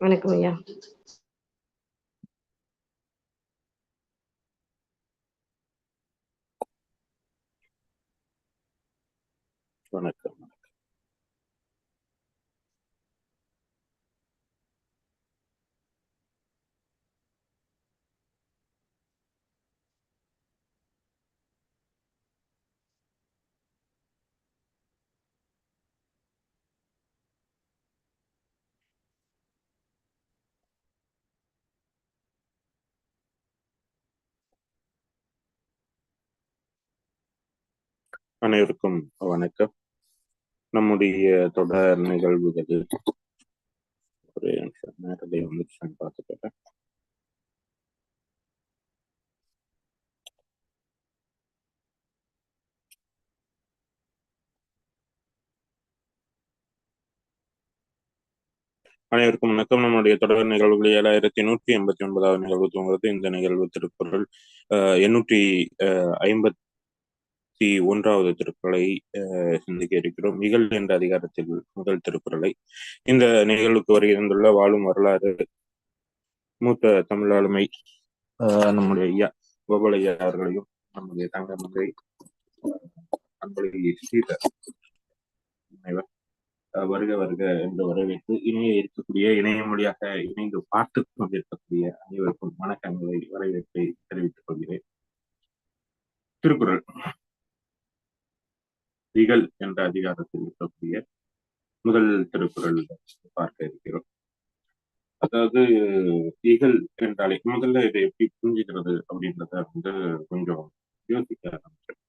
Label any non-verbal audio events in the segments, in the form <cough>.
வணக்கம் ஐயா. வணக்கம். அனைவருக்கும் வணக்கம். நம்முடைய தொடர் நிகழ்வுகள் ஒரு நிமிஷம் நேரத்தை வந்துருச்சான்னு பார்த்துக்கிறேன் அனைவருக்கும் வணக்கம். நம்முடைய தொடர் நிகழ்வுகள் ஏழாயிரத்தி நூற்றி எண்பத்தி ஒன்பதாவது நிகழ்வு தூங்குறது இந்த நிகழ்வு திருக்குறள் அஹ், எண்ணூற்றி அஹ், இருபத்தி ஒன்றாவது திருக்குறளை சிந்திக்க இருக்கிறோம் இகழ் என்ற அதிகாரத்தில் முதல் திருக்குறளை. இந்த நிகழ்வுக்கு வருகின்றுள்ள வாழும் வரலாறு மூத்த தமிழ் ஆளுமை நம்முடைய ஐயா கோபாலையா அவர்களையும் நம்முடைய தங்க மங்கை அன்பழகி ஸ்ரீதர் வருக வருக என்று வரவேற்று இணைய இருக்கக்கூடிய இணைய மொழியாக இணைந்து பார்த்து கொண்டிருக்கக்கூடிய அனைவருக்கும் வணக்கங்களை வரவேற்பை தெரிவித்துக் கொள்கிறேன். திருக்குறள். இகழ் என்ற அதிகாரத்தில் இருக்கக்கூடிய முதல் திருக்குறள் பார்க்க இருக்கிறோம். அதாவது இகழ் என்றாலே முதல்ல இதை எப்படி புரிஞ்சுக்கிறது அப்படின்றத வந்து கொஞ்சம் யோசிக்க ஆரம்பிச்சேன்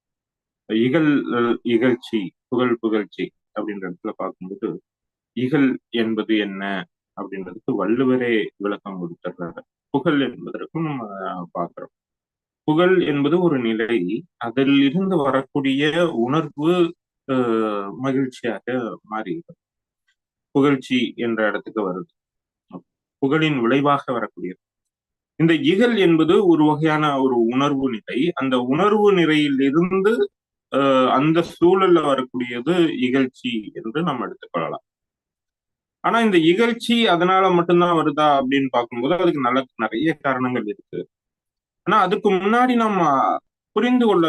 இகழ் அஹ், இகழ்ச்சி புகழ் புகழ்ச்சி அப்படின்ற இடத்துல பார்க்கும்போது இகழ் என்பது என்ன அப்படின்றதுக்கு வள்ளுவரே விளக்கம் கொடுத்துறாரு புகழ் என்பதற்கும் நம்ம பார்க்கிறோம். புகழ் என்பது ஒரு நிலை. அதில் இருந்து வரக்கூடிய உணர்வு அஹ், மகிழ்ச்சியாக மாறுகிறது புகழ்ச்சி என்ற இடத்துக்கு வருது. புகழின் விளைவாக வரக்கூடியது இந்த இகழ் என்பது ஒரு வகையான ஒரு உணர்வு நிலை. அந்த உணர்வு நிலையிலிருந்து அஹ், அந்த சூழல்ல வரக்கூடியது இகழ்ச்சி என்று நம்ம எடுத்துக்கொள்ளலாம். ஆனா இந்த இகழ்ச்சி அதனால மட்டும்தான் வருதா அப்படின்னு பார்க்கும்போது அதுக்கு நல்ல நிறைய காரணங்கள் இருக்கு. ஆனா அதுக்கு முன்னாடி நம்ம புரிந்து கொள்ள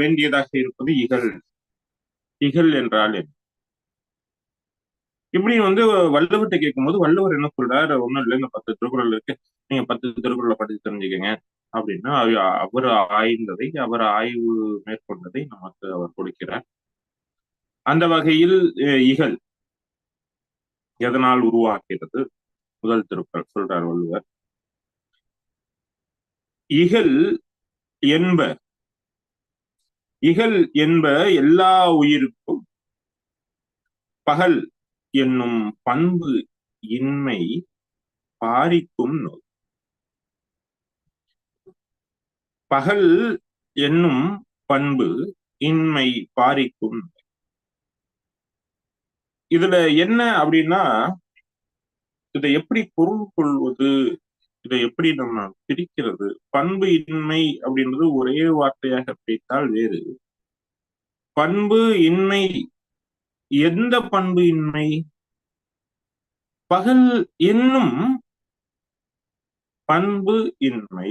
வேண்டியதாக இருப்பது இகழ். இகழ் என்றால் இப்படி வந்து வள்ளுவர்கிட்ட கேட்கும்போது வள்ளுவர் என்ன சொல்றாரு? ஒண்ணும் இல்லை இந்த பத்து திருக்குறள் இருக்கு. நீங்க பத்து திருக்குறளை படித்து தெரிஞ்சுக்கங்க அப்படின்னா அவர் ஆய்ந்ததை அவர் ஆய்வு மேற்கொண்டதை நமக்கு அவர் கொடுக்கிறார். அந்த வகையில் இகல் இகழ் எதனால் உருவாகிறது? முதல் திருக்குறள் சொல்றார் வள்ளுவர். இகல் என்ப இகல் என்ப எல்லா உயிருக்கும் பகல் என்னும் பண்பு இன்மை பாரிக்கும் நோய் பகல் என்னும் பண்பு இன்மை பாரிக்கும் நோய். இதுல என்ன அப்படின்னா இதை எப்படி பொருள் கொள்வது இதை எப்படி நம்ம பிரிக்கிறது? பண்பு இன்மை அப்படின்றது ஒரே வார்த்தையாக பிரித்தால் வேறு. பண்பு இன்மை எந்த பண்பு இன்மை? பகல் என்னும் பண்பு இன்மை.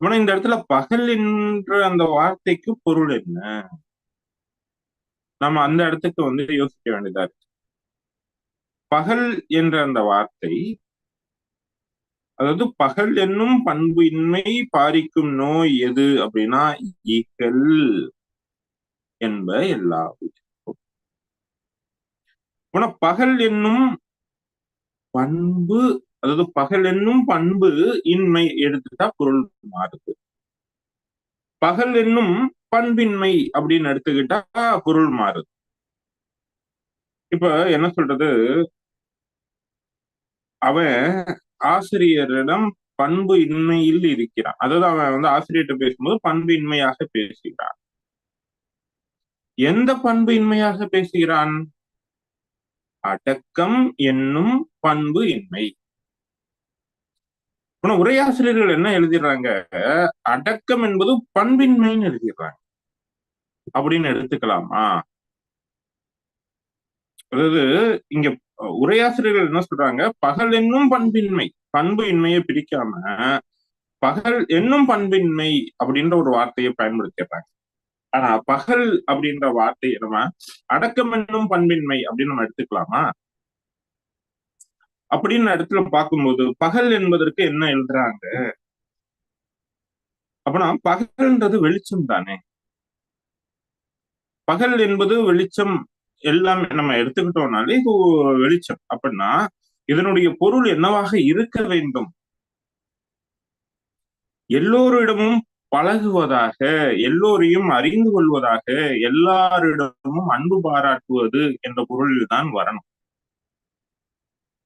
ஆனா இந்த இடத்துல பகல் என்ற அந்த வார்த்தைக்கு பொருள் என்ன? நம்ம அந்த இடத்துக்கு வந்து யோசிக்க வேண்டியதா இருக்கு. பகல் என்ற அந்த வார்த்தை அதாவது பகல் என்னும் பண்பு இன்மை பாரிக்கும் நோய் எது அப்படின்னா இகல் என்ப எல்லா உயிர்க்கும். பகல் என்னும் பண்பு அதாவது பகல் என்னும் பண்பு இன்மை எடுத்துட்டா பொருள் மாறுது. பகல் என்னும் பண்பின்மை அப்படின்னு எடுத்துக்கிட்டா பொருள் மாறுது. இப்ப என்ன சொல்றது? அவன் ஆசிரியரிடம் பண்பு இன்மையில் இருக்கிறான். அதாவது அவன் வந்து ஆசிரியர்கிட்ட பேசும்போது பண்பு இன்மையாக பேசுகிறான். எந்த பண்பு இன்மையாக பேசுகிறான்? அடக்கம் என்னும் பண்பு இன்மை. ஆனா உரையாசிரியர்கள் என்ன எழுதிடுறாங்க? அடக்கம் என்பது பண்பின்மைன்னு எழுதிடுறாங்க. அப்படின்னு எடுத்துக்கலாமா? அதாவது இங்க உரையாசிரியர்கள் என்ன சொல்றாங்க? பகல் என்னும் பண்பின்மை. பண்பு இன்மையை பிரிக்காம பகல் என்னும் பண்பின்மை அப்படின்ற ஒரு வார்த்தையை பயன்படுத்திடுறாங்க. ஆனா பகல் அப்படின்ற வார்த்தையை நம்ம அடக்கம் என்னும் பண்பின்மை அப்படின்னு நம்ம எடுத்துக்கலாமா? அப்படின்னு இடத்துல பார்க்கும்போது பகல் என்பதற்கு என்ன எழுதுறாங்க? அப்படின்னா பகல்ன்றது வெளிச்சம் தானே. பகல் என்பது வெளிச்சம் எல்லாமே நம்ம எடுத்துக்கிட்டோம்னாலே இது வெளிச்சம். அப்படின்னா இதனுடைய பொருள் என்னவாக இருக்க வேண்டும்? எல்லோரிடமும் பழகுவதாக எல்லோரையும் அறிந்து கொள்வதாக எல்லாரிடமும் அன்பு பாராட்டுவது என்ற பொருளில் தான் வரணும்.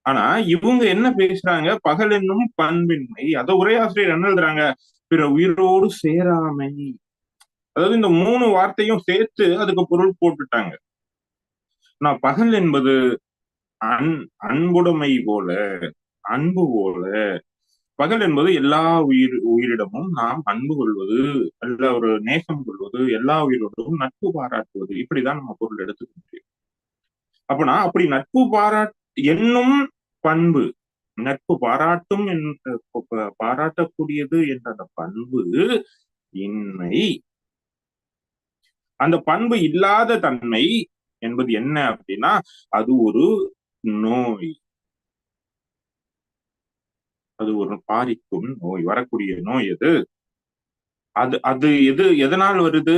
ஆனா இவங்க என்ன பேசுறாங்க? பகல் என்னும் பண்பின்மை. அத உரையாசிரியர் என்ன எழுதுறாங்க? பிற உயிரோடு சேராமை. அதாவது இந்த மூணு வார்த்தையும் சேர்த்து அதுக்கு பொருள் போட்டுட்டாங்க. நான் பகல் என்பது அன் அன்புடைமை போல அன்பு போல. பகல் என்பது எல்லா உயிர் உயிரிடமும் நாம் அன்பு கொள்வது அல்ல ஒரு நேசம் கொள்வது எல்லா உயிரோடும் நட்பு பாராட்டுவது. இப்படிதான் நம்ம பொருள் எடுத்துக்க முடியும். அப்பனா அப்படி நட்பு பாராட் என்னும் பண்பு நட்பு பாராட்டும் என்ற பாராட்டக்கூடியது என்ற அந்த பண்பு இன்மை. அந்த பண்பு இல்லாத தன்மை என்பது என்ன அப்படின்னா அது ஒரு நோய். அது ஒரு பாதிக்கும் நோய் வரக்கூடிய நோய் எது? அது அது எது எதனால் வருது?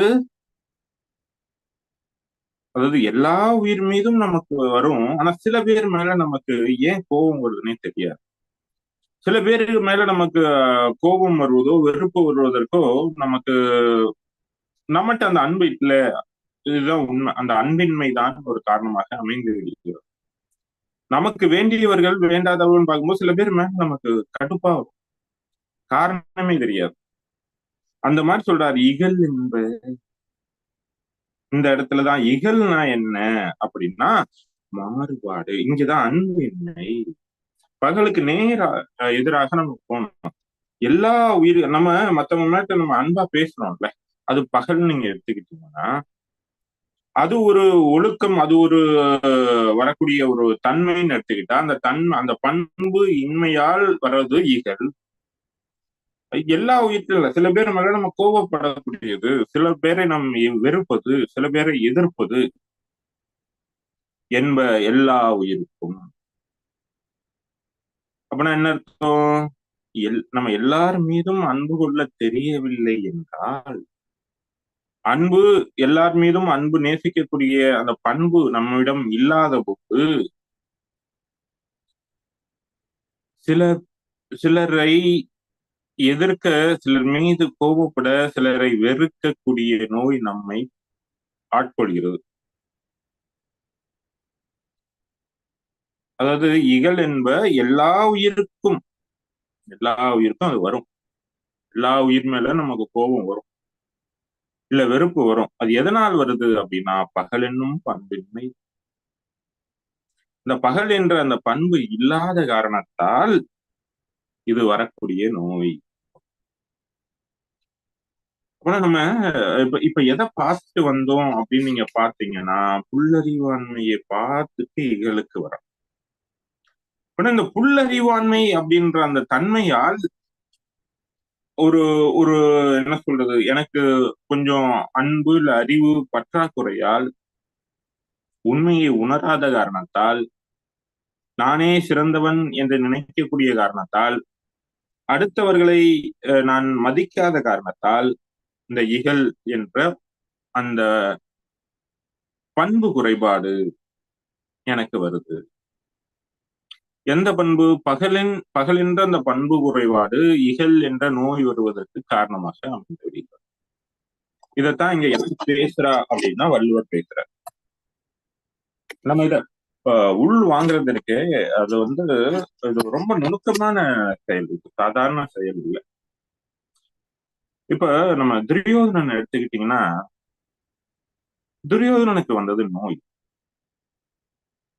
அதாவது எல்லா உயிர் மீதும் நமக்கு வரும் ஆனா சில பேர் மேல நமக்கு ஏன் கோபம் வருதுன்னே தெரியாது. சில பேருக்கு மேல நமக்கு கோபம் வருவதோ வெறுப்பு வருவதற்கோ நமக்கு நம்மகிட்ட அந்த அன்பு இல்ல. இதுதான் உண்மை. அந்த அன்பின்மை தான் ஒரு காரணமாக அமைந்து இருக்கிறது நமக்கு வேண்டியவர்கள் வேண்டாதவர்கள் பார்க்கும்போது சில பேர் மேல நமக்கு கடுப்பாவும் காரணமே தெரியாது. அந்த மாதிரி சொல்றாரு இகல் என்பது இந்த இடத்துலதான் இகல்னா என்ன? அப்படின்னா மாறுபாடு. இங்கதான் அன்பின்மை. பகலுக்கு நேரா எதிராக நம்ம போனோம் எல்லா உயிர் நம்ம மத்தவங்க மேட்ட நம்ம அன்பா பேசுறோம்ல அது பகல் நீங்க எடுத்துக்கிட்டீங்கன்னா அது ஒரு ஒழுக்கம் அது ஒரு வரக்கூடிய ஒரு தன்மைன்னு எடுத்துக்கிட்டா அந்த தன் அந்த பண்பு இன்மையால் வர்றது ஈகல் எல்லா உயிர்த்திலும் சில பேர் மேல நம்ம கோபப்படக்கூடியது சில பேரை நம் வெறுப்பது சில பேரை எதிர்ப்பது என்ப எல்லா உயிருக்கும். அப்படின்னா என்ன அர்த்தம்? எல் நம்ம எல்லார் மீதும் அன்பு கொள்ள தெரியவில்லை என்றால் அன்பு எல்லார் மீதும் அன்பு நேசிக்கக்கூடிய அந்த பண்பு நம்மிடம் இல்லாத போது சில சிலரை எதிர்க்க சிலர் மீது கோபப்பட சிலரை வெறுக்கக்கூடிய நோய் நம்மை ஆட்கொள்கிறது. அதாவது இகழ் என்ப எல்லா உயிருக்கும் எல்லா உயிருக்கும் அது வரும். எல்லா உயிர் மேல நமக்கு கோபம் வரும். இல்ல வெறுப்பு வரும். அது எதனால் வருது அப்படின்னா பகல் என்னும் பண்பின்மை. இந்த பகல் என்ற அந்த பண்பு இல்லாத காரணத்தால் இது வரக்கூடிய நோய். அப்புறம் நம்ம இப்ப இப்ப எதை பார்த்துட்டு வந்தோம் அப்படின்னு நீங்க பாத்தீங்கன்னா புல்லறிவாண்மையை பார்த்துட்டு இகழுக்கு வரோம். இந்த புல்லறிவாண்மை அப்படின்ற அந்த தன்மையால் ஒரு ஒரு என்ன சொல்றது எனக்கு கொஞ்சம் அன்பு இல்ல அறிவு பற்றாக்குறையால் உண்மையை உணராத காரணத்தால் நானே சிறந்தவன் என்று நினைக்கக்கூடிய காரணத்தால் அடுத்தவர்களை நான் மதிக்காத காரணத்தால் இந்த இகல் என்ற அந்த பண்பு குறைபாடு எனக்கு வருது. எந்த பண்பு? பகலின் பகலின்ற அந்த பண்பு குறைபாடு இகல் என்ற நோய் வருவதற்கு காரணமாக அமைந்து விடுகிறது. இதைத்தான் இங்க எப்படி பேசுறா அப்படின்னா வள்ளுவர் பேசுறார். நம்ம இத உள் வாங்குறது இருக்கு அது வந்து இது ரொம்ப நுணுக்கமான செயல் இது சாதாரண செயல் இல்லை. இப்ப நம்ம துரியோதனன் எடுத்துக்கிட்டீங்கன்னா துரியோதனனுக்கு வந்தது நோய்.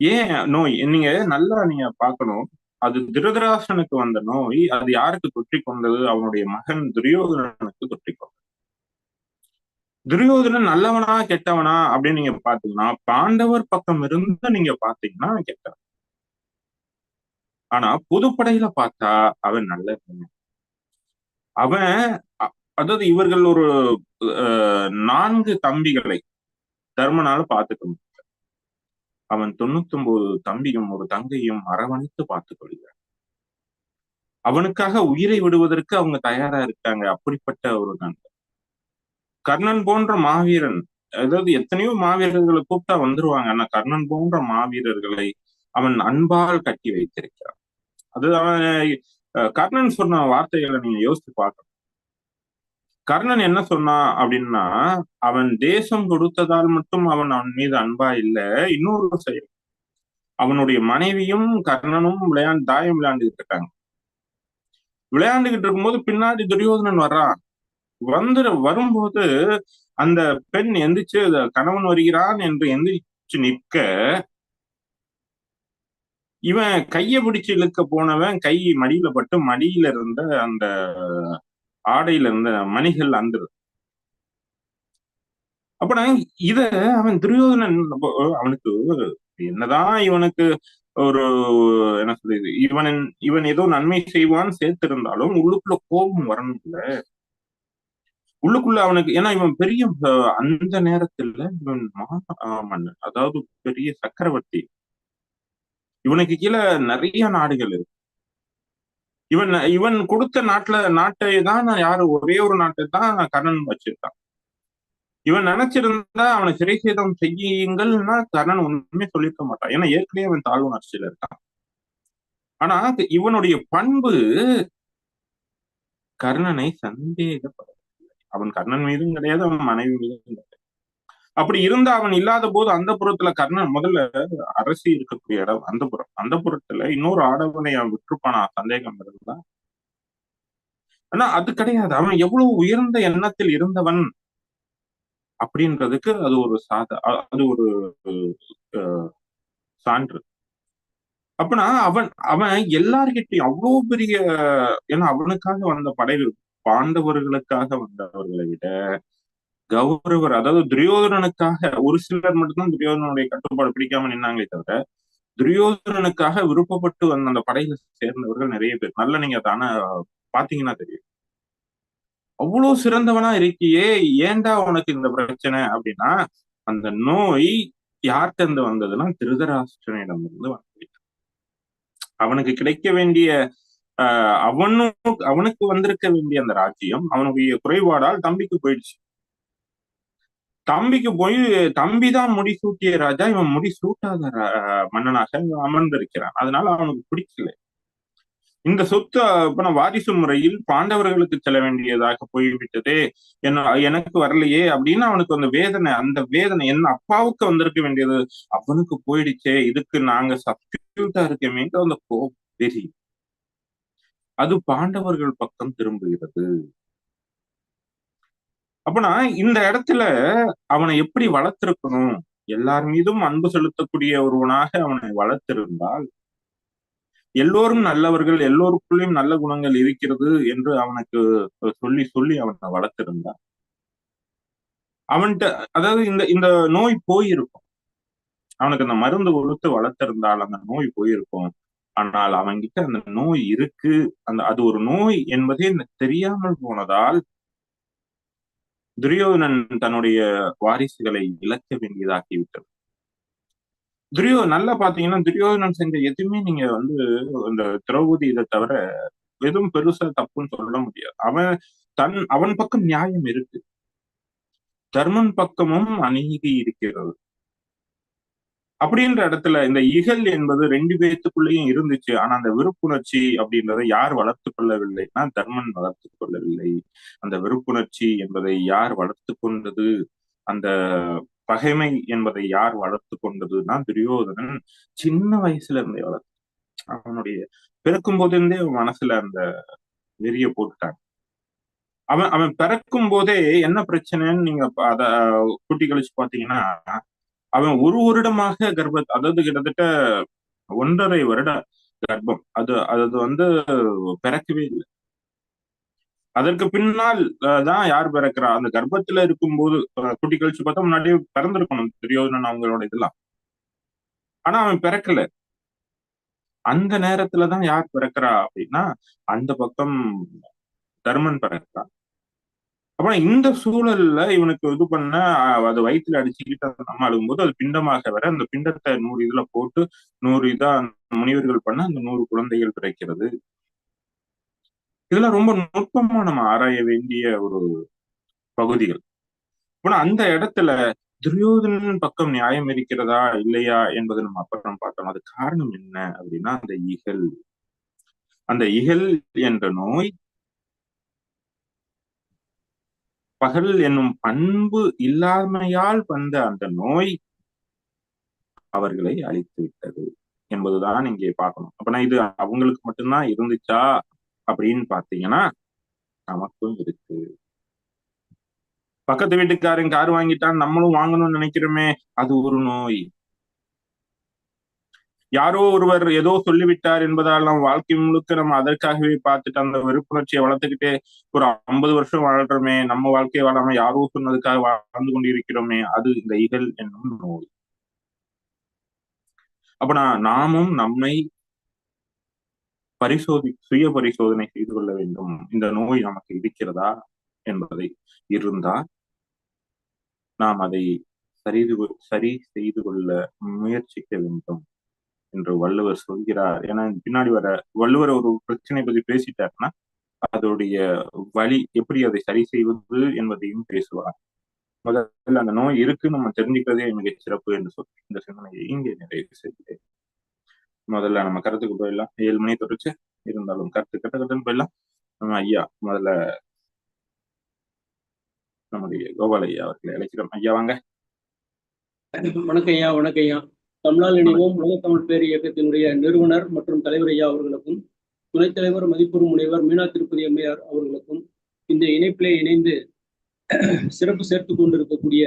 ஏன் நோய் நீங்க நல்லா நீங்க பார்க்கணும். அது திருதராசனுக்கு வந்த நோய் அது யாருக்கு தொற்றி கொண்டது? அவனுடைய மகன் துரியோதனனுக்கு தொற்றி கொண்டது. துரியோதனன் நல்லவனா கெட்டவனா அப்படின்னு நீங்க பாத்தீங்கன்னா பாண்டவர் பக்கம் இருந்து நீங்க பாத்தீங்கன்னா கெட்டவன். ஆனா பொதுப்படையில பார்த்தா அவன் நல்ல அவன் அதாவது இவர்கள் ஒரு அஹ், நான்கு தம்பிகளை தர்மனால பாத்துக்கணும் முடியும். அவன் தொண்ணூத்தி ஒன்பது தம்பியும் ஒரு தங்கையும் அரவணைத்து பார்த்துக் கொள்கிறான். அவனுக்காக உயிரை விடுவதற்கு அவங்க தயாரா இருக்காங்க. அப்படிப்பட்ட ஒரு நண்பன். கர்ணன் போன்ற மாவீரன் அதாவது எத்தனையோ மாவீரர்களை கூப்பிட்டா வந்துருவாங்க. ஆனா கர்ணன் போன்ற மாவீரர்களை அவன் அன்பால் கட்டி வைத்திருக்கிறான். அது அவன் கர்ணன் சொன்ன வார்த்தைகளை நீங்க யோசித்து பார்க்கணும். கர்ணன் என்ன சொன்னான் அப்படின்னா அவன் தேசம் கொடுத்ததால் மட்டும் அவன் அவன் மீது அன்பா இல்ல இன்னொரு செயல் அவனுடைய மனைவியும் கர்ணனும் விளையாண்டு தாயம் விளையாண்டுகிட்டு இருக்காங்க. விளையாண்டுகிட்டு இருக்கும்போது பின்னாடி துரியோதனன் வர்றான் வந்து வரும்போது அந்த பெண் எந்திரிச்சு கணவன் வருகிறான் என்று எந்திரிச்சு நிற்க இவன் கைய பிடிச்சு இழுக்க போனவன் கை மடியில பட்டு மடியில இருந்த அந்த ஆடையில இருந்த மணிகள் அந்துரு அப்பனா இத அவன் துரியோதனன் அவனுக்கு என்னதான் இவனுக்கு ஒரு என்ன சொல்றது இவன் இவன் ஏதோ நன்மை செய்வான் சேர்த்திருந்தாலும் உள்ளுக்குள்ள கோபம் வரணும்ல. உள்ளுக்குள்ள அவனுக்கு ஏன்னா இவன் பெரிய அந்த நேரத்துல இவன் மகா மன்னன் அதாவது பெரிய சக்கரவர்த்தி. இவனுக்கு கீழே நிறைய நாடுகள் இருக்கு. இவன் இவன் கொடுத்த நாட்டுல நாட்டை தான் யாரு ஒரே ஒரு நாட்டை தான் கர்ணன் வச்சிருக்கான். இவன் நினைச்சிருந்தா அவனை சிறை சேதம் செய்யுங்கள்னா கர்ணன் ஒண்ணுமே சொல்லியிருக்க மாட்டான். ஏன்னா ஏற்கனவே அவன் தாழ்வுணர்ச்சியில இருக்கான். ஆனா இவனுடைய பண்பு கர்ணனை சந்தேகப்படவில்லை அவன் கர்ணன் மீதும் கிடையாது அவன் மனைவி மீதும் கிடையாது. அப்படி இருந்த அவன் இல்லாத போது அந்த புறத்துல கர்ணன் முதல்ல அரசி இருக்கக்கூடிய இடம் அந்த புறம். அந்த புறத்துல இன்னொரு ஆடவனை அவன் விட்டுருப்பானா சந்தேகம் இருந்தா ஆனா அது கிடையாது. அவன் எவ்வளவு உயர்ந்த எண்ணத்தில் இருந்தவன் அப்படின்றதுக்கு அது ஒரு சாத அது ஒரு அஹ், சான்று. அப்பனா அவன் அவன் எல்லார்கிட்டையும் அவ்வளவு பெரிய ஏன்னா அவனுக்காக வந்த படை பாண்டவர்களுக்காக வந்தவர்களை விட கௌரவர் அதாவது துரியோதனனுக்காக ஒரு சிலர் மட்டும்தான் துரியோதனனுடைய கட்டுப்பாடு பிடிக்காம நின்னாங்களே தவிர துரியோதனனுக்காக விருப்பப்பட்டு வந்த அந்த படையில சேர்ந்தவர்கள் நிறைய பேர். நல்ல நீங்க தானே பாத்தீங்கன்னா தெரியும். அவ்வளவு சிறந்தவனா இருக்கியே ஏன்டா உனக்கு இந்த பிரச்சனை அப்படின்னா அந்த நோய் யார்கிட்ட இருந்து வந்ததுன்னா திருதராஷ்டிரனிடம் இருந்து வந்தது. அவனுக்கு கிடைக்க வேண்டிய ஆஹ் அவனும் அவனுக்கு வந்திருக்க வேண்டிய அந்த ராஜ்யம் அவனுடைய குறைபாடால் தம்பிக்கு போயிடுச்சு. தம்பிக்கு போய் தம்பி தான் முடி சூட்டிய ராஜா இவன் முடி சூட்டாத மன்னனாக இவன் அமர்ந்திருக்கிறான். அதனால அவனுக்கு பிடிக்கல. இந்த சொத்து இப்ப வாரிசு முறையில் பாண்டவர்களுக்கு செல்ல வேண்டியதாக போய்விட்டதே என்ன எனக்கு வரலையே அப்படின்னு அவனுக்கு அந்த வேதனை அந்த வேதனை என்ன அப்பாவுக்கு வந்திருக்க வேண்டியது அவனுக்கு போயிடுச்சே இதுக்கு நாங்க சப்ஸ்டியூட்டா இருக்கமேன்ற அந்த கோபம் தெரியும். அது பாண்டவர்கள் பக்கம் திரும்புகிறது. அப்பனா இந்த இடத்துல அவனை எப்படி வளர்த்திருக்கணும்? எல்லார் மீதும் அன்பு செலுத்தக்கூடிய ஒருவனாக அவனை வளர்த்திருந்தால் எல்லோரும் நல்லவர்கள் எல்லோருக்குள்ளேயும் நல்ல குணங்கள் இருக்கிறது என்று அவனுக்கு சொல்லி சொல்லி அவனை வளர்த்திருந்தான். அவன்கிட்ட அதாவது இந்த இந்த நோய் போயிருக்கும். அவனுக்கு அந்த மருந்து கொடுத்து வளர்த்திருந்தால் அந்த நோய் போயிருக்கும். ஆனால் அவன்கிட்ட அந்த நோய் இருக்கு. அந்த அது ஒரு நோய் என்பதே தெரியாமல் போனதால் துரியோதனன் தன்னுடைய வாரிசுகளை இழக்க வேண்டியதாக்கிவிட்டது துரியோ நல்லா பாத்தீங்கன்னா துரியோதனன் செஞ்ச எதுவுமே நீங்க வந்து இந்த திரௌபதி இதை தவிர எதுவும் பெருசா தப்புன்னு சொல்ல முடியாது. அவன் தன் அவன் பக்கம் நியாயம் இருக்கு. தர்மன் பக்கமும் அநீதி இருக்கிறது. அப்படின்ற இடத்துல இந்த இகல் என்பது ரெண்டு பேர்த்துக்குள்ளேயும் இருந்துச்சு. ஆனா அந்த விருப்புணர்ச்சி அப்படின்றத யார் வளர்த்து கொள்ளவில்லைன்னா தர்மன் வளர்த்து கொள்ளவில்லை. அந்த விருப்புணர்ச்சி என்பதை யார் வளர்த்து கொண்டது? அந்த பகைமை என்பதை யார் வளர்த்து கொண்டதுன்னா துரியோதனன் சின்ன வயசுல இருந்தே வளர்த்து அவனுடைய பிறக்கும் போதிருந்தே மனசுல அந்த வெறிய போட்டுட்டான். அவன் அவன் பிறக்கும் போதே என்ன பிரச்சனைன்னு நீங்க அத குட்டி கழிச்சு பாத்தீங்கன்னா அவன் ஒரு வருடமாக கர்ப்ப அதாவது கிட்டத்தட்ட ஒன்றரை வருட கர்ப்பம். அது அது வந்து பிறக்கவே இல்லை. அதற்கு பின்னால் தான் யார் பிறக்கிறா? அந்த கர்ப்பத்துல இருக்கும்போது குட்டி கழிச்சு பார்த்தா முன்னாடியே பிறந்திருக்கணும். துரியோதனன் அவங்களோட இதெல்லாம். ஆனா அவன் பிறக்கல. அந்த நேரத்துலதான் யார் பிறக்கிறா அப்படின்னா அந்த பக்கம் தர்மன் பிறக்கிறான். அப்புறம் இந்த சூழல்ல இவனுக்கு இது பண்ண அது வயிற்றுல அடிச்சுக்கிட்டு அந்த அம்மா அழுகும்போது அது பிண்டமாக வர அந்த பிண்டத்தை நூறு இதுல போட்டு நூறு இதா அந்த முனிவர்கள் பண்ண அந்த நூறு குழந்தைகள் பிறக்கிறது இதெல்லாம் ரொம்ப நுட்பமா நம்ம ஆராய வேண்டிய ஒரு பகுதிகள். ஆனா அந்த இடத்துல துரியோதனன் பக்கம் நியாயம் இருக்கிறதா இல்லையா என்பதை நம்ம அப்புறம் பார்த்தோம். அது காரணம் என்ன அப்படின்னா அந்த இகல். அந்த இகல் என்ற நோய் பகல் என்னும் பண்பு இல்லாமையால் வந்த அந்த நோய் அவர்களை அழித்து விட்டது என்பதுதான் இங்கே பார்க்கணும். அப்பனா இது அவங்களுக்கு மட்டும்தான் இருந்துச்சா அப்படின்னு பாத்தீங்கன்னா நமக்கும் இருக்கு. பக்கத்து வீட்டுக்காரன் கார் வாங்கிட்டான் நம்மளும் வாங்கணும்னு நினைக்கிறோமே அது ஒரு நோய். யாரோ ஒருவர் ஏதோ சொல்லிவிட்டார் என்பதால் நம்ம வாழ்க்கை முழுக்க நம்ம அதற்காகவே பார்த்துட்டு அந்த வெறுப்புணர்ச்சியை வளர்த்துக்கிட்டே ஒரு ஐம்பது வருஷம் வாழ்றோமே நம்ம வாழ்க்கையை வாழாம யாரோ சொன்னதுக்காக வாழ்ந்து கொண்டிருக்கிறோமே அது இந்த இகல் என்னும் நோய் அப்பனா நாமும் நம்மை பரிசோதி சுய பரிசோதனை செய்து கொள்ள வேண்டும். இந்த நோய் நமக்கு இருக்கிறதா என்பதை இருந்தால் நாம் அதை சரி சரி செய்து கொள்ள முயற்சிக்க வேண்டும். என்று வள்ளுவர் சொல்கிறார். ஏன்னா பின்னாடி வர வள்ளுவர் ஒரு பிரச்சனை பத்தி பேசிட்டாருன்னா அதோடைய வழி எப்படி அதை சரி செய்வது என்பதையும் பேசுவார். முதல்ல அந்த நோய் இருக்கு நம்ம தெரிஞ்சுக்கிறதே மிகச் சிறப்பு என்று சொல்லி இந்த சிந்தனையை இங்கே நிறைவு செய்கிறேன். முதல்ல நம்ம கருத்துக்கு போயிடலாம். ஏழு மணி தொடர்ச்சி. இருந்தாலும் கருத்து கட்ட கட்டுன்னு போயிடலாம். நம்ம ஐயா முதல்ல நம்முடைய கோபால் ஐயா அவர்களை அழைக்கிறோம். ஐயா வாங்க. வணக்கம் ஐயா வணக்கம் ஐயா. தமிழால் இணைவோம் உலக தமிழ் பேர் இயக்கத்தினுடைய நிறுவனர் மற்றும் தலைவர் ஐயா அவர்களுக்கும் துணைத் தலைவர் மதிப்பூர் முனைவர் மீனா திருப்பதி அம்மையார் அவர்களுக்கும் இந்த இணைப்பிலே இணைந்து சிறப்பு சேர்த்து கொண்டிருக்கக்கூடிய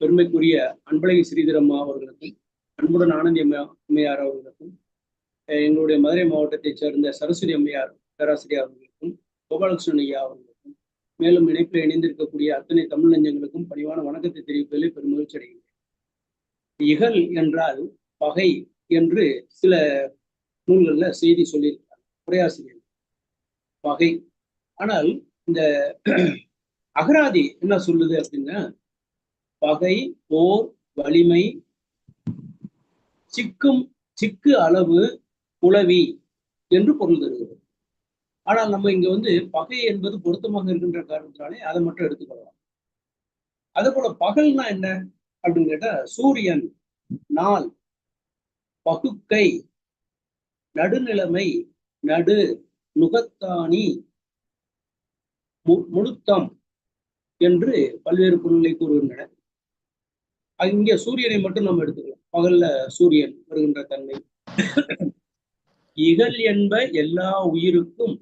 பெருமைக்குரிய அன்பழகி ஸ்ரீதரம்மா அவர்களுக்கும் அன்புடன் ஆனந்தி அம்மையா அம்மையார் அவர்களுக்கும் எங்களுடைய மதுரை மாவட்டத்தைச் சேர்ந்த சரஸ்வதி அம்மையார் பேராசிரியர் அவர்களுக்கும் கோபாலகிருஷ்ணன் ஐயா அவர்களுக்கும் மேலும் இணைப்பில் இணைந்திருக்கக்கூடிய அத்தனை தமிழ் நெஞ்சங்களுக்கும் பணிவான வணக்கத்தை தெரிவிப்பதில் பெருமகிழ்ச்சி அடைகிறேன் இகல் என்றால் பகை என்று சில நூல்கள்ல செய்தி சொல்லியிருக்காங்க உரையாசிரியர். பகை. ஆனால் இந்த <clears throat> அகராதி என்ன சொல்லுது அப்படின்னா பகை போர் வலிமை சிக்கும் சிக்கு அளவு உளவி என்று பொருள் தருகிறது. ஆனால் நம்ம இங்க வந்து பகை என்பது பொருத்தமாக இருக்கின்ற காரணத்தினாலே அதை மட்டும் எடுத்துக்கொள்ளலாம். அதே போல பகல்னா என்ன? அப்படின்னு கேட்டா சூரியன் நாள் பகுக்கை நடுநிலைமை நடு நுகத்தானி முழுத்தம் என்று பல்வேறு பொருள்களை கூறுகின்றன. இங்கே சூரியனை மட்டும் நம்ம எடுத்துக்கலாம். பகல்ல சூரியன் வருகின்ற தன்மை. இகல் என்ப எல்லா உயிருக்கும்.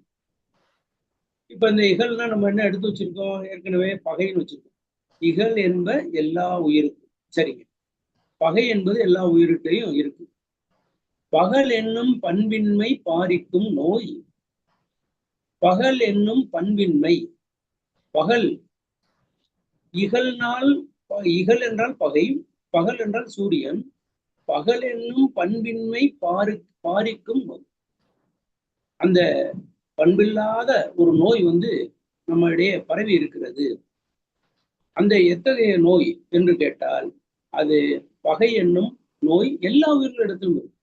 இப்ப இந்த இகல்னா நம்ம என்ன எடுத்து வச்சிருக்கோம்? ஏற்கனவே பகைன்னு வச்சிருக்கோம். இகல் என்ப எல்லா உயிருக்கும். சரிங்க. பகை என்பது எல்லா உயிருக்கையும் இருக்கு. பகல் என்னும் பண்பின்மை பாரிக்கும் நோய். பகல் என்னும் பண்பின்மை. பகல் இகழ்னால் இகல் என்றால் பகை பகல் என்றால் சூரியன். பகல் என்னும் பண்பின்மை பாரு பாரிக்கும் நோய். அந்த பண்பில்லாத ஒரு நோய் வந்து நம்மிடையே பரவி இருக்கிறது. அந்த எத்தகைய நோய் என்று கேட்டால் அது பகை என்னும் நோய் எல்லா உயிர்களிடத்திலும் இருக்கு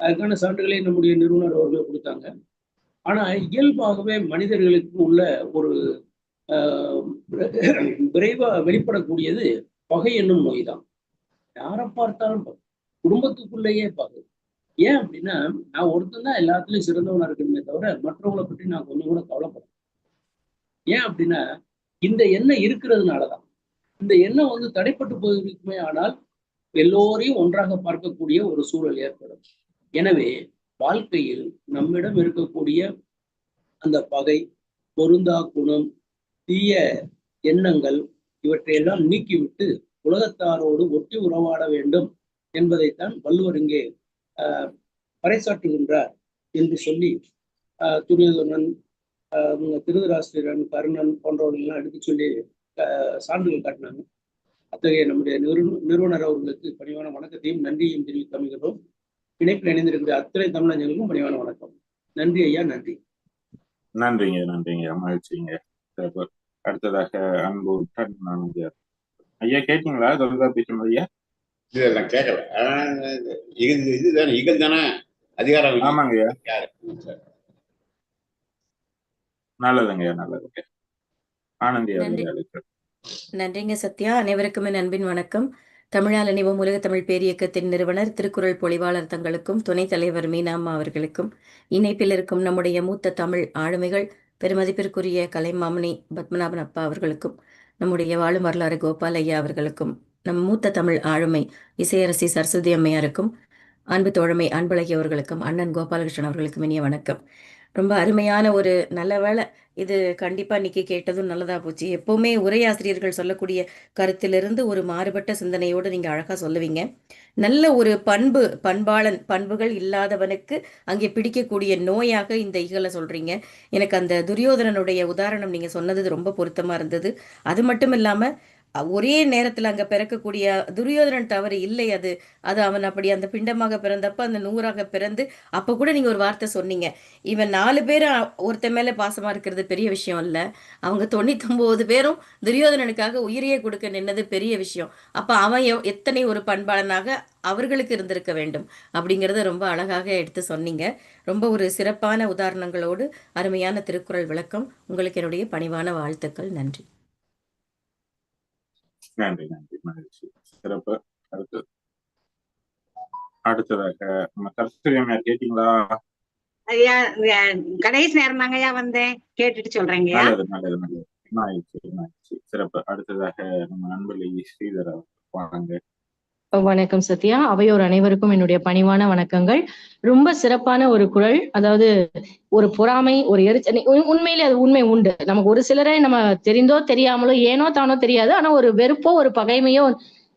அதுக்கான சான்றுகளை நம்முடைய நிறுவனர் அவர்கள் கொடுத்தாங்க. ஆனா இயல்பாகவே மனிதர்களுக்கு உள்ள ஒரு ஆஹ், விரைவா வெளிப்படக்கூடியது பகை என்னும் நோய் தான் யாரை பார்த்தாலும் பகை. குடும்பத்துக்குள்ளேயே பகை. ஏன் அப்படின்னா நான் ஒருத்தன் தான் எல்லாத்துலயும் சிறந்தவனா இருக்கணுமே தவிர மற்றவங்களை பற்றி நான் கொஞ்சம் கூட கவலைப்படுறேன் ஏன் அப்படின்னா இந்த எண்ணம் இருக்கிறதுனாலதான். இந்த எண்ணம் வந்து தடைப்பட்டு போயிருக்குமே ஆனால் எல்லோரையும் ஒன்றாக பார்க்கக்கூடிய ஒரு சூழல் ஏற்படும். எனவே வாழ்க்கையில் நம்மிடம் இருக்கக்கூடிய அந்த பகை பொருந்தா குணம் தீய எண்ணங்கள் இவற்றையெல்லாம் நீக்கிவிட்டு உலகத்தாரோடு ஒட்டி உறவாட வேண்டும் என்பதைத்தான் வள்ளுவர் இங்கே ஆஹ், பறைசாற்றுகின்றார் என்று சொல்லி ஆஹ், துரியோதனன் ஆஹ், திருதராசிரியரன் கர்ணன் போன்றவர்களெல்லாம் எடுத்து சொல்லி சான்றுகள் காட்டினாங்க. அத்தகைய நம்முடைய நிறு நிறுவனர் அவர்களுக்கு பணிவான வணக்கத்தையும் நன்றியையும் தெரிவித்து அமைகிறோம் இணைப்பில் இணைந்திருக்கிற அத்தனை தமிழஞ்சங்களுக்கும் பணிவான வணக்கம். நன்றி ஐயா நன்றி. நன்றிங்க நன்றிங்க. மகிழ்ச்சிங்க. அடுத்ததாக அன்பு ஐயா கேட்டீங்களா? தொழிலா பேசணும் ஐயா? இல்ல நான் கேட்கல ஆனா, இது இதுதானே இகல் தானே அதிகாரம் ஆமாங்க ஐயா. நல்லதுங்க நல்லதுங்க ஆனந்தி. நன்றிங்க சத்யா. அனைவருக்கும் அன்பின் வணக்கம். தமிழால் அணிவோம் உலக தமிழ் பேரியக்கத்தின் நிறுவனர் திருக்குறள் பொழிவாளர் தங்களுக்கும் துணைத் தலைவர் மீனாம்மா அவர்களுக்கும் இணைப்பில் இருக்கும் நம்முடைய மூத்த தமிழ் ஆளுமைகள் பெருமதிப்பிற்குரிய கலைமாமணி பத்மநாபன் அப்பா அவர்களுக்கும் நம்முடைய வாழும் வரலாறு கோபால் ஐயா அவர்களுக்கும் நம் மூத்த தமிழ் ஆளுமை இசையரசி சரஸ்வதி அம்மையாருக்கும் அன்பு தோழமை அன்பழகி அவர்களுக்கும் அண்ணன் கோபாலகிருஷ்ணன் அவர்களுக்கும் இனிய வணக்கம். ரொம்ப அருமையான ஒரு நல்ல வேலை இது கண்டிப்பாக இன்னைக்கு கேட்டதும் நல்லதாக போச்சு. எப்போவுமே உரையாசிரியர்கள் சொல்லக்கூடிய கருத்திலிருந்து ஒரு மாறுபட்ட சிந்தனையோடு நீங்கள் அழகாக சொல்லுவீங்க. நல்ல ஒரு பண்பு பண்பாளன் பண்புகள் இல்லாதவனுக்கு அங்கே பிடிக்கக்கூடிய நோயாக இந்த இகலை சொல்கிறீங்க எனக்கு அந்த துரியோதனனுடைய உதாரணம் நீங்கள் சொன்னது ரொம்ப பொருத்தமாக இருந்தது. அது மட்டும் இல்லாமல் ஒரே நேரத்தில் அங்கே பிறக்கக்கூடிய துரியோதனன் தவறு இல்லை அது. அது அவன் அப்படி அந்த பிண்டமாக பிறந்தப்ப அந்த நூறாக பிறந்து அப்போ கூட நீங்கள் ஒரு வார்த்தை சொன்னீங்க. இவன் நாலு பேர் ஒருத்தன் மேலே பாசமாக இருக்கிறது பெரிய விஷயம் இல்லை. அவங்க தொண்ணூத்தொம்போது பேரும் துரியோதனனுக்காக உயிரையே கொடுக்க நின்னது பெரிய விஷயம். அப்போ அவன் எத்தனை ஒரு பண்பாளனாக அவர்களுக்கு இருந்திருக்க வேண்டும் அப்படிங்கிறத ரொம்ப அழகாக எடுத்து சொன்னீங்க. ரொம்ப ஒரு சிறப்பான உதாரணங்களோடு அருமையான திருக்குறள் விளக்கம். உங்களுக்கு என்னுடைய பணிவான வாழ்த்துக்கள். நன்றி. நன்றி நன்றி. மகிழ்ச்சி. சிறப்பு. அடுத்து. அடுத்ததாக அம்மையார் கேட்டீங்களா? ஐயா கடைசி நேரம் தாங்கய்யா வந்தேன். கேட்டுட்டு சொல்றேங்கய்யா நல்லது நல்லது நல்லது. சிறப்பு. அடுத்ததாக நம்ம நண்பர்லி ஸ்ரீதர் வாங்க. வணக்கம் சத்யா. அவையோர் அனைவருக்கும் என்னுடைய பணிவான வணக்கங்கள். ரொம்ப சிறப்பான ஒரு குரல் அதாவது ஒரு பொறாமை ஒரு எரிச்சல். உண்மையிலே அது உண்மை உண்டு. நமக்கு ஒரு சிலரை நம்ம தெரிந்தோ தெரியாமலோ ஏனோ தானோ தெரியாது. ஆனா ஒரு வெறுப்போ ஒரு பகைமையோ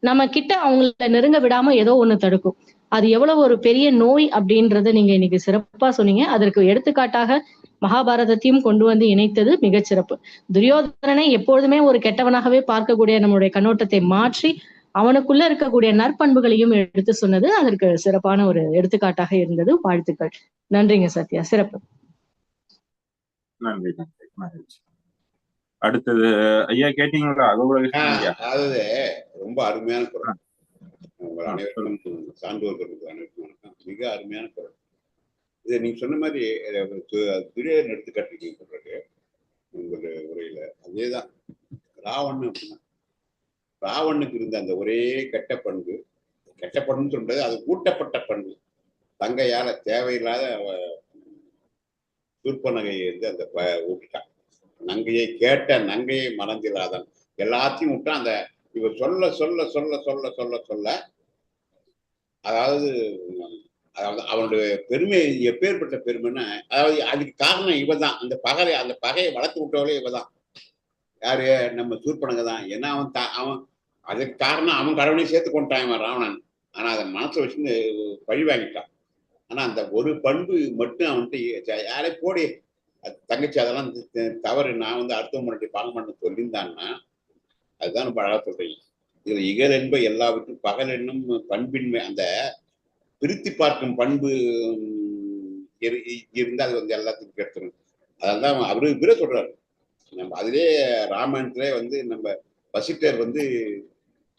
நம்ம கிட்ட அவங்கள நெருங்க விடாம ஏதோ ஒண்ணு தடுக்கும். அது எவ்வளவு ஒரு பெரிய நோய் அப்படின்றத நீங்க இன்னைக்கு சிறப்பா சொன்னீங்க. அதற்கு எடுத்துக்காட்டாக மகாபாரதத்தையும் கொண்டு வந்து இணைத்தது மிகச்சிறப்பு. துரியோதனனை எப்பொழுதுமே ஒரு கெட்டவனாகவே பார்க்கக்கூடிய நம்மளுடைய கண்ணோட்டத்தை மாற்றி அவனுக்குள்ள இருக்கக்கூடிய நற்பண்புகளையும் எடுத்து சொன்னது அதற்கு சிறப்பான ஒரு எடுத்துக்காட்டாக இருந்தது. வாழ்த்துக்கள். நன்றிங்க சத்யா. சிறப்பு. நன்றி நன்றி. மகிழ்ச்சி. அடுத்தது ஐயா கேட்டீங்களா? அதாவது ரொம்ப அருமையான குரல். உங்கள் அனைவருக்கும் சான்றோர்களுக்கு அனைவருக்கும் வணக்கம் மிக அருமையான குரல். இது நீங்க சொன்ன மாதிரி அஹ், து- துரியோதனன் எடுத்துக்காட்டுக்கு சொல்றது உங்களுடைய உரையில. அதேதான். ராவணன் அப்படின்னா. ராவணுக்கு இருந்த அந்த ஒரே கெட்ட பண்பு கெட்ட பண்புன்னு சொல்றது அது ஊட்டப்பட்ட பண்பு. தங்கையால தேவையில்லாத சூர்பனகையை வந்து அந்த ப- ஊட்டிட்டான். நங்கையை கேட்ட நங்கையை மறந்தில்லாதன் எல்லாத்தையும் விட்டா அந்த இவர் சொல்ல சொல்ல சொல்ல சொல்ல சொல்ல சொல்ல அதாவது அதாவது அவனுடைய பெருமை எப்பேற்பட்ட பெருமைன்னா அதாவது அதுக்கு காரணம் இவ தான் அந்த பகலை அந்த பகையை வளர்த்து விட்டவளே இவ தான் யாரு? நம்ம சூர்பனங்க தான். ஏன்னா அவன் தா அவன் அதுக்கு காரணம் அவன் கடவுளையும் சேர்த்து கொண்டான் ராவணன். ஆனா அதை மனசு வச்சு பழி வாங்கிட்டான். ஆனா அந்த ஒரு பண்பு மட்டும் அவன்கிட்ட யாரே போடி. அது தங்கச்சி அதெல்லாம் தவறு. நான் வந்து அடுத்த முன்னாடி பார்க்க மாட்டேன்னு சொல்லியிருந்தான்னா அதுதான் ரொம்ப அழகா சொல்றீங்க. இதுல இகல் என்ப எல்லாவற்றும் பகல் என்னும் பண்பின்மை அந்த பிரித்தி பார்க்கும் பண்பு உம், அது வந்து எல்லாத்துக்கும் கெடுத்துரும். அதான் அவரு இவரே சொல்றாரு. நம்ம அதிலே ராமாயணத்திலே வந்து நம்ம வசிட்டர் வந்து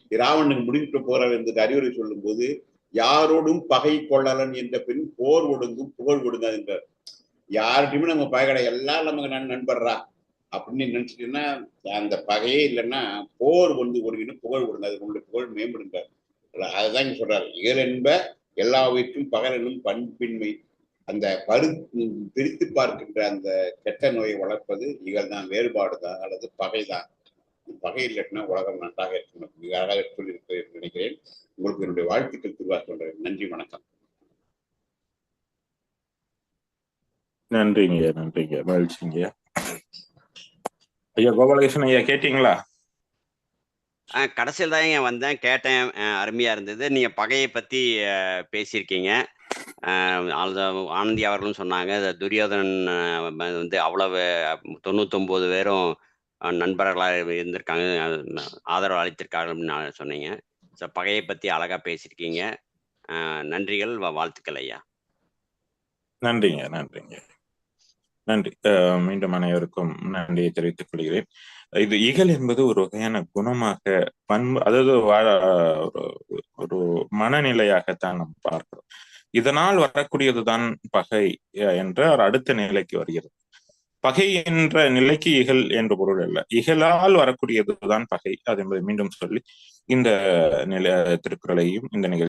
ராவணனுக்கு முடிந்துட்டு போகிறார் என்று அறிவுரை சொல்லும் போது யாரோடும் பகை கொள்ளலன் என்ற பின் போர் ஒடுங்கும் புகழ் ஒடுங்காது என்றார். யார்கிட்டயுமே நம்ம பகை கிடையாது. எல்லாம் நமக்கு நான் நண்பர்றா அப்படின்னு நினைச்சிட்டீங்கன்னா அந்த பகையே இல்லைன்னா போர் வந்து ஒடுங்கிடும் புகழ் ஒடுங்காது. உங்களுடைய புகழ் மேம்படுங்கிறார் அதுதான் இங்க சொல்றாரு. இயல் என்ப எல்லா பகல் பகலும் பண்பின்மை. அந்த பரு பிரித்து பார்க்கின்ற அந்த கெட்ட நோயை வளர்ப்பது இகழ் தான் வேறுபாடு தான் அல்லது பகை தான் பகை இல்லைன்னா உலகம் நன்றாக இருக்கும் மிக அழகாக சொல்லியிருக்கிறேன் என்று நினைக்கிறேன். உங்களுக்கு என்னுடைய வாழ்த்துக்கள் திருவா சொல்றேன் நன்றி வணக்கம். நன்றிங்க நன்றிங்க. மகிழ்ச்சிங்க. ஐயா கோபாலகிருஷ்ணன் ஐயா கேட்டீங்களா? ஆ கடைசியில் தான் வந்தேன். கேட்டேன். அஹ் அருமையா இருந்தது. நீங்க பகையை பத்தி அஹ், பேசியிருக்கீங்க. ஆனந்தி அவர்களும் சொன்னாங்க துரியோதனன் வந்து அவ்வளவு தொண்ணூத்தொன்பது பேரும் நண்பர்களாக இருந்திருக்காங்க ஆதரவு அளித்திருக்காங்க அப்படின்னு சொன்னீங்க. ஸோ பகையை பத்தி அழகா பேசியிருக்கீங்க. அஹ் நன்றிகள் வாழ்த்துக்கள் ஐயா. நன்றிங்க நன்றிங்க. நன்றி. மீண்டும் அனைவருக்கும் நன்றியை தெரிவித்துக் கொள்கிறேன். இது இகல் என்பது ஒரு வகையான குணமாக பண்பு அதாவது வாழ- ஒரு- ஒரு மனநிலையாகத்தான் நம்ம பார்க்கிறோம். இதனால் வரக்கூடியதுதான் பகை என்று என்ற ஒரு அடுத்த நிலைக்கு வருகிறது. பகை என்ற நிலைக்கு இகல் என்ற பொருள் அல்ல. இகலால் வரக்கூடியதுதான் பகை அது என்பதை மீண்டும் சொல்லி இந்த நில திருக்குறளையும் இந்த நிகழ்ச்சி